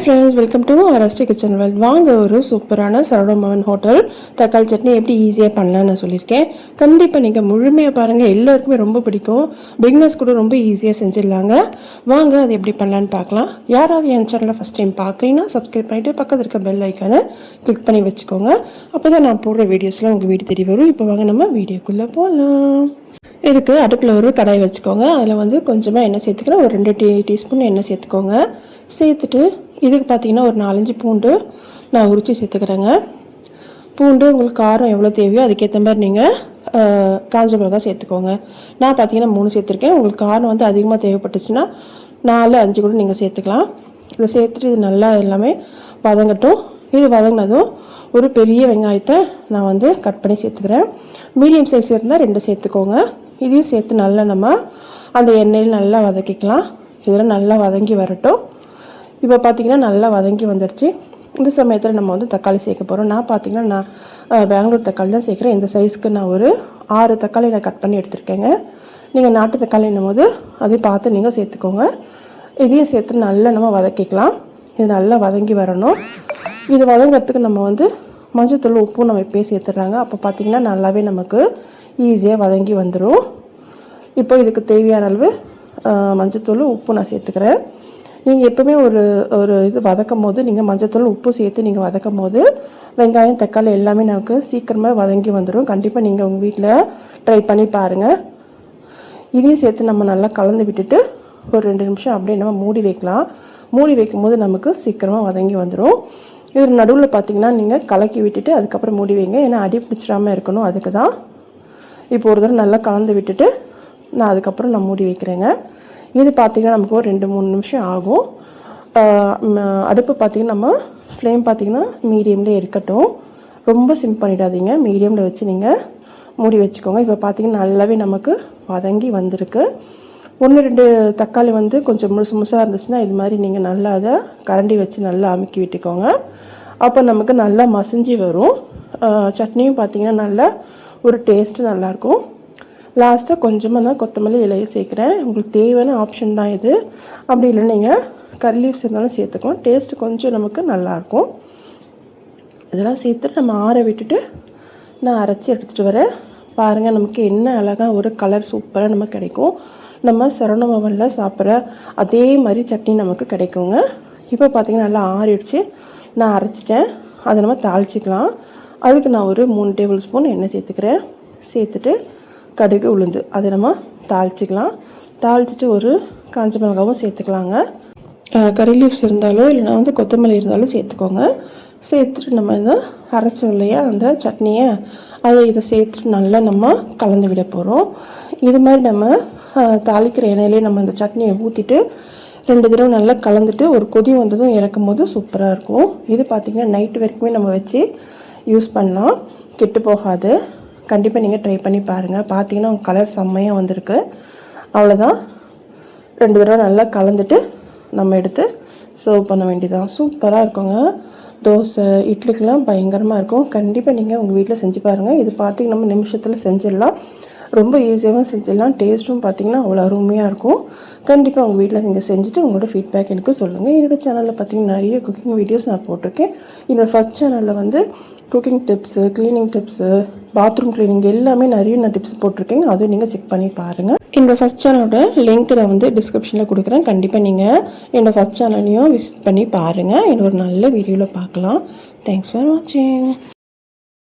Friends welcome to அரஸ்டி kitchen well வாங்க ஒரு சூப்பரான சரவணபவன் ஹோட்டல் தக்காளி சட்னி எப்படி ஈஸியாக பண்ணலான்னு சொல்லியிருக்கேன். கண்டிப்பாக நீங்கள் முழுமையாக பாருங்கள் எல்லாருக்குமே ரொம்ப பிடிக்கும். பிக்னஸ் கூட ரொம்ப ஈஸியாக செஞ்சிடலாங்க. வாங்க அது எப்படி பண்ணலான்னு பார்க்கலாம். யாராவது என் சேனலில் ஃபஸ்ட் டைம் பார்க்குறீங்கன்னா சப்ஸ்கிரைப் பண்ணிவிட்டு பக்கத்தில் இருக்க பெல் ஐக்கானை கிளிக் பண்ணி வச்சுக்கோங்க. அப்போ தான் நான் போடுற வீடியோஸ்லாம் உங்கள் வீடு தெரிய வரும். இப்போ வாங்க நம்ம வீடியோக்குள்ளே போகலாம் இதுக்கு அடுப்பில் ஒரு கடாய் வச்சுக்கோங்க. அதில் வந்து கொஞ்சமாக எண்ணெய் சேர்த்துக்கிறேன். ஒரு ரெண்டு டீ டீஸ்பூன் எண்ணெய் சேர்த்துக்கோங்க. சேர்த்துட்டு இதுக்கு பார்த்தீங்கன்னா ஒரு நாலஞ்சு பூண்டு நான் உரித்து சேர்த்துக்கிறேங்க. பூண்டு உங்களுக்கு காரம் எவ்வளோ தேவையோ அதுக்கேற்ற மாதிரி நீங்கள் காஞ்ச மிளகாய் சேர்த்துக்கோங்க. நான் பார்த்தீங்கன்னா மூணு சேர்த்துருக்கேன். உங்களுக்கு காரம் வந்து அதிகமாக தேவைப்பட்டுச்சுன்னா நாலு அஞ்சு கூட நீங்கள் சேர்த்துக்கலாம். இதை சேர்த்துட்டு இது நல்லா எல்லாமே வதங்கட்டும். இது வதங்கினதும் ஒரு பெரிய வெங்காயத்தை நான் வந்து கட் பண்ணி சேர்த்துக்கிறேன். மீடியம் சைஸ் இருந்தால் ரெண்டு சேர்த்துக்கோங்க. இதையும் சேர்த்து நல்லா நம்ம அந்த எண்ணெயில் நல்லா வதக்கிக்கலாம். இதெல்லாம் நல்லா வதங்கி வரட்டும். இப்போ பார்த்திங்கன்னா நல்லா வதங்கி வந்துடுச்சு இந்த சமயத்தில் நம்ம வந்து தக்காளி சேர்க்க போகிறோம் நான் பார்த்திங்கன்னா நான் பெங்களூர் தக்காளி தான் சேர்க்குறேன். இந்த சைஸ்க்கு நான் ஒரு ஆறு தக்காளி நான் கட் பண்ணி எடுத்துருக்கேங்க. நீங்கள் நாட்டு தக்காளின்னும் போது அதையும் பார்த்து நீங்கள் சேர்த்துக்கோங்க. இதையும் சேர்த்து நல்லா நம்ம வதக்கிக்கலாம். இது நல்லா வதங்கி வரணும். இது வதங்கிறதுக்கு நம்ம வந்து மஞ்சத்தூள் உப்பும் நம்ம இப்போயே சேர்த்துட்றாங்க. அப்போ பார்த்திங்கன்னா நல்லாவே நமக்கு ஈஸியாக வதங்கி வந்துடும் இப்போ இதுக்கு தேவையான அளவு மஞ்சத்தூள் உப்பு நான் சேர்த்துக்கிறேன். நீங்கள் எப்போவுமே ஒரு ஒரு இது வதக்கும் போது நீங்கள் மஞ்சத்தூள் உப்பு சேர்த்து நீங்கள் வதக்கும் போது வெங்காயம் தக்காளி எல்லாமே நமக்கு சீக்கிரமாக வதங்கி வந்துடும் கண்டிப்பாக நீங்கள் உங்கள் வீட்டில் ட்ரை பண்ணி பாருங்கள் இதையும் சேர்த்து நம்ம நல்லா கலந்து விட்டுட்டு ஒரு ரெண்டு நிமிஷம் அப்படியே நம்ம மூடி வைக்கலாம். மூடி வைக்கும்போது நமக்கு சீக்கிரமாக வதங்கி வந்துடும் இது நடுவில் பார்த்தீங்கன்னா நீங்கள் கலக்கி விட்டுட்டு அதுக்கப்புறம் மூடி வைங்க. ஏன்னா அடி பிடிச்சிடாமல் இருக்கணும். அதுக்கு தான் இப்போ ஒரு தடவை நல்லா கலந்து விட்டுட்டு நான் அதுக்கப்புறம் நான் மூடி வைக்கிறேங்க. இது பார்த்திங்கன்னா நமக்கு ஒரு ரெண்டு மூணு நிமிஷம் ஆகும். அடுப்பு பார்த்திங்கன்னா நம்ம ஃப்ளேம் பார்த்திங்கன்னா மீடியம்லேயே இருக்கட்டும். ரொம்ப சிம் பண்ணிடாதீங்க. மீடியமில் வச்சு நீங்கள் மூடி வச்சுக்கோங்க. இப்போ பார்த்திங்கன்னா நல்லாவே நமக்கு வதங்கி வந்திருக்கு. ஒன்று ரெண்டு தக்காளி வந்து கொஞ்சம் முழுசு முழுசாக இருந்துச்சுன்னா இது மாதிரி நீங்கள் நல்லா அதை கரண்டி வச்சு நல்லா அமுக்கி விட்டுக்கோங்க. அப்போ நமக்கு நல்லா மசிஞ்சு வரும். சட்னியும் பார்த்திங்கன்னா நல்லா ஒரு டேஸ்ட்டு நல்லாயிருக்கும் லாஸ்ட்டாக கொஞ்சமாக தான் கொத்தமல்லி இலையை சேர்க்குறேன். உங்களுக்கு தேவையான ஆப்ஷன் தான் இது. அப்படி இல்லை நீங்கள் கறி லீவ்ஸ் இருந்தாலும் சேர்த்துக்கோம் டேஸ்ட்டு கொஞ்சம் நமக்கு நல்லாயிருக்கும் இதெல்லாம் சேர்த்துட்டு நம்ம ஆற விட்டுட்டு நான் அரைச்சி எடுத்துகிட்டு வரேன். பாருங்கள் நமக்கு என்ன அழகாக ஒரு கலர் சூப்பராக நமக்கு கிடைக்கும். நம்ம சரணமவனில் சாப்பிட்ற அதே மாதிரி சட்னி நமக்கு கிடைக்குங்க. இப்போ பார்த்திங்கன்னா நல்லா ஆறிடுச்சு. நான் அரைச்சிட்டேன். அதை நம்ம தாளிச்சிக்கலாம். அதுக்கு நான் ஒரு மூணு டேபிள் ஸ்பூன் எண்ணெய் சேர்த்துக்கிறேன். சேர்த்துட்டு கடுகு உளுந்து. அதை நம்ம தாளிச்சிக்கலாம். தாளிச்சிட்டு ஒரு காஞ்ச மிளகாவும் சேர்த்துக்கலாங்க. கறி லீவ்ஸ் இருந்தாலோ இல்லைனா வந்து கொத்தமல்லி இருந்தாலும் சேர்த்துக்கோங்க. சேர்த்துட்டு நம்ம இந்த அரைச்சோம் இல்லையா அந்த சட்னியை அதை இதை சேர்த்துட்டு நல்லா நம்ம கலந்து விட போகிறோம் இது மாதிரி நம்ம தாளிக்கிற எண்ணெயிலே நம்ம இந்த சட்னியை ஊற்றிட்டு ரெண்டு தடவை நல்லா கலந்துட்டு ஒரு கொதி வந்ததும் இறக்கும் போது சூப்பராக இருக்கும். இது பார்த்திங்கன்னா நைட்டு வரைக்குமே நம்ம வச்சு யூஸ் பண்ணலாம். கெட்டு போகாது. கண்டிப்பாக நீங்கள் ட்ரை பண்ணி பாருங்கள் பார்த்தீங்கன்னா உங்கள் கலர் செம்மையாக வந்திருக்கு. அவ்வளோதான் ரெண்டு தடவை நல்லா கலந்துட்டு நம்ம எடுத்து சர்வ் பண்ண வேண்டியதான் சூப்பராக இருக்குங்க. தோசை இட்லிக்கெலாம் பயங்கரமாக இருக்கும். கண்டிப்பாக நீங்கள் உங்கள் வீட்டில் செஞ்சு பாருங்கள் இது பார்த்திங்கன்னா நம்ம நிமிஷத்தில் செஞ்சிடலாம். ரொம்ப ஈஸியாகவும் செஞ்சிடலாம். டேஸ்ட்டும் பார்த்திங்கன்னா அவ்வளோ அருமையாக இருக்கும். கண்டிப்பாக உங்கள் வீட்டில் நீங்கள் செஞ்சுட்டு உங்களோட ஃபீட்பேக் எனக்கு சொல்லுங்கள் என்னோடய சேனலில் பார்த்திங்கன்னா நிறைய குக்கிங் வீடியோஸ் நான் போட்டிருக்கேன். என்னோடய ஃபஸ்ட் சேனலில் வந்து cooking tips cleaning tips bathroom cleaning எல்லாமே நிறைய நான் டிப்ஸ் போட்டிருக்கேன் அதுவும் நீங்கள் செக் பண்ணி பாருங்கள் என்னோடய ஃபஸ்ட் சேனலோட லிங்க் நான் வந்து டிஸ்கிரிப்ஷனில் கொடுக்குறேன். கண்டிப்பாக நீங்கள் என்னோடய ஃபஸ்ட் சேனலையும் விசிட் பண்ணி பாருங்கள் இன்னொரு நல்ல வீடியோவில் பார்க்கலாம். தேங்க்ஸ் ஃபார் வாட்சிங்